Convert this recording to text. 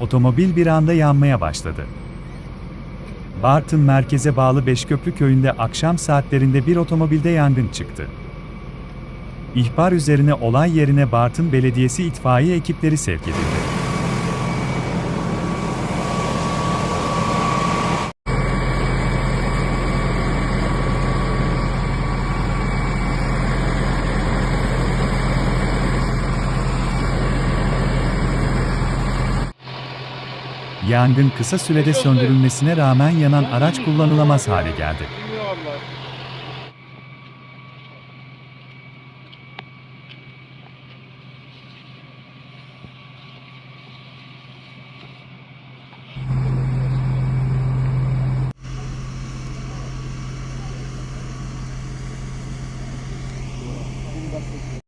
otomobil bir anda yanmaya başladı. Bartın merkeze bağlı Beşköprü köyünde akşam saatlerinde bir otomobilde yangın çıktı. İhbar üzerine olay yerine Bartın Belediyesi itfaiye ekipleri sevk edildi. Yangın kısa sürede söndürülmesine rağmen yanan araç kullanılamaz hale geldi. Thank you.